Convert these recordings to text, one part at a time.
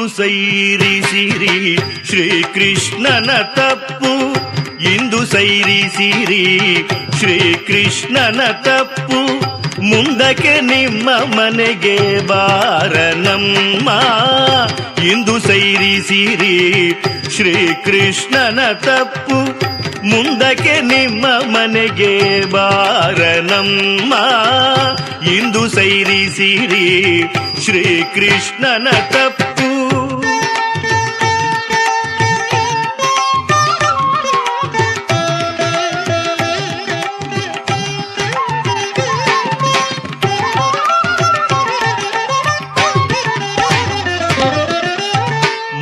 ಇಂದು ಸೈರಿಸಿರಿ ಶ್ರೀಕೃಷ್ಣನ ತಪ್ಪು. ಇಂದು ಸೈರಿಸಿರಿ ಶ್ರೀಕೃಷ್ಣನ ತಪ್ಪು. ಮುಂದಕ್ಕೆ ನಿಮ್ಮ ಮನೆಗೆ ಬಾರನಮ್ಮ ಇಂದು ಸೈರಿಸಿರಿ ಶ್ರೀಕೃಷ್ಣನ ತಪ್ಪು. ಮುಂದಕ್ಕೆ ನಿಮ್ಮ ಮನೆಗೆ ಬಾರನಮ್ಮ ಇಂದು ಸೈರಿಸಿರಿ ಶ್ರೀಕೃಷ್ಣನ ತಪ್ಪು.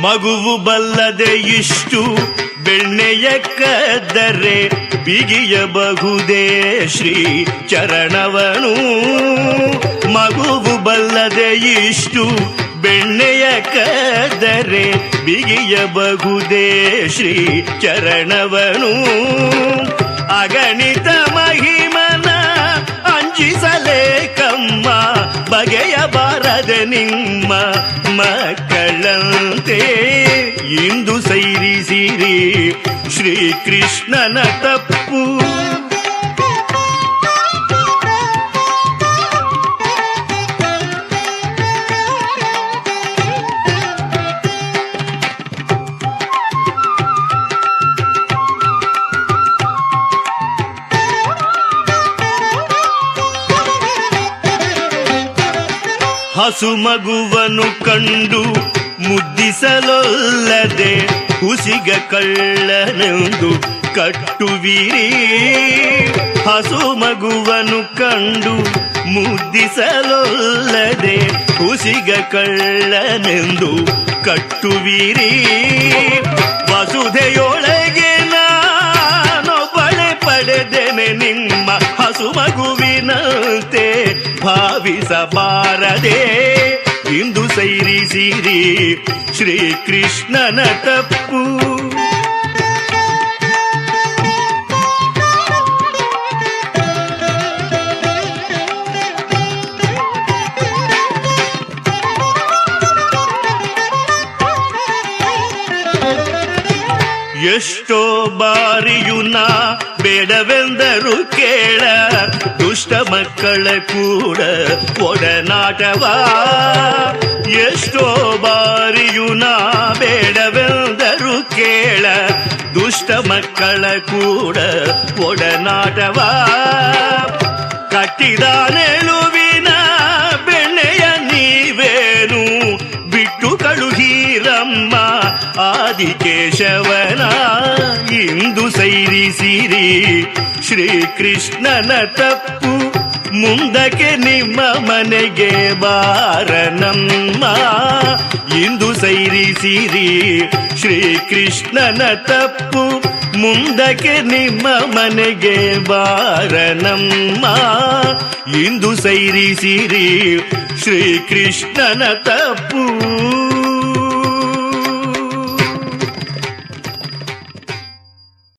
ಮಗುವು ಬಲ್ಲದೆ ಇಷ್ಟು ಬೆಣ್ಣೆಯ ಕದ್ದರೆ ಬಿಗಿಯಬಹುದೇ ಶ್ರೀ ಚರಣವನು. ಮಗುವು ಬಲ್ಲದೆ ಇಷ್ಟು ಬೆಣ್ಣೆಯ ಕದ್ದರೆ ಬಿಗಿಯಬಹುದೇ ಶ್ರೀ ಚರಣವನು. ಅಗಣಿತ ಮಹಿಮನ ಅಂಜಿಸಲೇಕಮ್ಮ ಬಗೆಯಬಾರದೆ ನಿಮ್ಮ ಮಕ್ಕಳಂತೆ ಇಂದು ಸೈರಿಸಿರಿ ಶ್ರೀಕೃಷ್ಣನ ತಪ್ಪು. ಹಸು ಮಗುವನು ಕಂಡು ಮುದ್ದಿಸಲೊಲ್ಲದೆ ಹುಸಿಗ ಕಳ್ಳನೆಂದು ಕಟ್ಟುವಿರಿ. ಹಸು ಮಗುವನು ಕಂಡು ಮುದ್ದಿಸಲೊಲ್ಲದೆ ಹುಸಿಗ ಕಳ್ಳನೆಂದು ಕಟ್ಟುವಿರಿ. ವಸುಧೆಯೊಳಗೆ ನಾನೊಬ್ಬಳೆ ಪಡೆದೆನೆ ನಿಮ್ಮ ಹಸು ಮಗುವಿನಂತೆ ಭಾವಿಸಬಾರದೆ ಇಂದು ಸೈರಿಸಿರಿ ಶ್ರೀಕೃಷ್ಣನ ತಪ್ಪು ಎಷ್ಟೋ ಬಾರಿಯು ನಾ ಬೇಡವೆಂದರು ಕೇಳ ದುಷ್ಟ ಮಕ್ಕಳ ಕೂಡ ಒಡನಾಟವ ಎಷ್ಟೋ ಬಾರಿಯು ನಾ ಬೇಡವೆಂದರು ಕೇಳ ದುಷ್ಟ ಮಕ್ಕಳ ಕೂಡ ಒಡನಾಟವ ಕಟ್ಟಿದ ನೆಳುವಿನ ಬೆಣ್ಣೆಯ ನೀವೇನು ಬಿಟ್ಟು ಕಳುಹೀರಮ್ಮ ಆದಿಕೇಶವನ ಇಂದು ಸೈರಿಸಿರಿ. ಶ್ರೀಕೃಷ್ಣನ ತಪ್ಪು ಮುಂದಕ್ಕೆ ನಿಮ್ಮ ಮನೆಗೆ ಬಾರನಮ್ಮ ಇಂದು ಸೈರಿಸಿರಿ. ಶ್ರೀಕೃಷ್ಣನ ತಪ್ಪು ಮುಂದಕ್ಕೆ ನಿಮ್ಮ ಮನೆಗೆ ಬಾರನಮ್ಮ ಇಂದು ಸೈರಿಸಿರಿ. ಶ್ರೀಕೃಷ್ಣನ ತಪ್ಪು